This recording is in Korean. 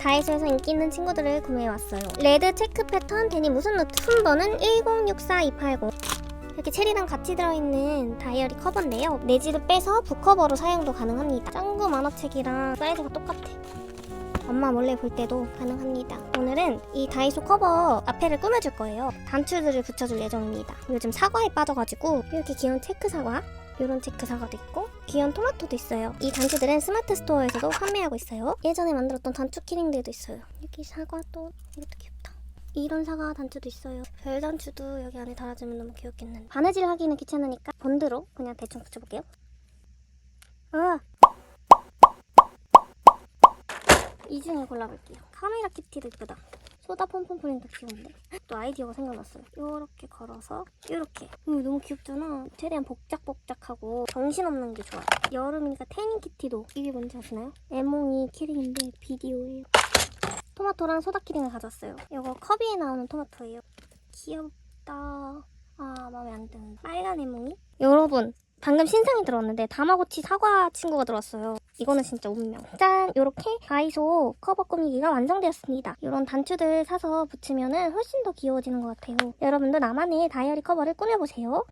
다이소에서 인기 있는 친구들을 구매해왔어요. 레드 체크 패턴 데님 무슨 노트 품번은 1064280 이렇게 체리랑 같이 들어있는 다이어리 커버인데요. 내지를 빼서 북커버로 사용도 가능합니다. 짱구 만화책이랑 사이즈가 똑같아. 엄마 몰래 볼 때도 가능합니다. 오늘은 이 다이소 커버 앞에를 꾸며줄 거예요. 단추들을 붙여줄 예정입니다. 요즘 사과에 빠져가지고 이렇게 귀여운 체크 사과, 이런 체크 사과도 있고 귀여운 토마토도 있어요. 이 단추들은 스마트 스토어에서도 판매하고 있어요. 예전에 만들었던 단추 키링들도 있어요. 여기 사과도 이것도 귀엽다. 이런 사과 단추도 있어요. 별 단추도 여기 안에 달아주면 너무 귀엽겠는데. 바느질 하기는 귀찮으니까 본드로 그냥 대충 붙여볼게요. 아! 이 중에 골라볼게요. 카메라 키티도 이쁘다. 소다 폼폼 프린트 귀여운데? 또 아이디어가 생각났어요. 요렇게 걸어서 요렇게. 음, 너무 귀엽잖아. 최대한 복작복작하고 정신없는 게 좋아. 여름이니까 태닝 키티도. 이게 뭔지 아시나요? 에몽이 키링인데 비디오예요. 토마토랑 소다 키링을 가졌어요. 이거 컵이에 나오는 토마토예요. 귀엽다. 아 마음에 안 드는. 빨간 에몽이? 여러분 방금 신상이 들어왔는데 다마고치 사과 친구가 들어왔어요. 이거는 진짜 운명. 짠! 요렇게 다이소 커버 꾸미기가 완성되었습니다. 이런 단추들 사서 붙이면 훨씬 더 귀여워지는 것 같아요. 여러분도 나만의 다이어리 커버를 꾸며보세요.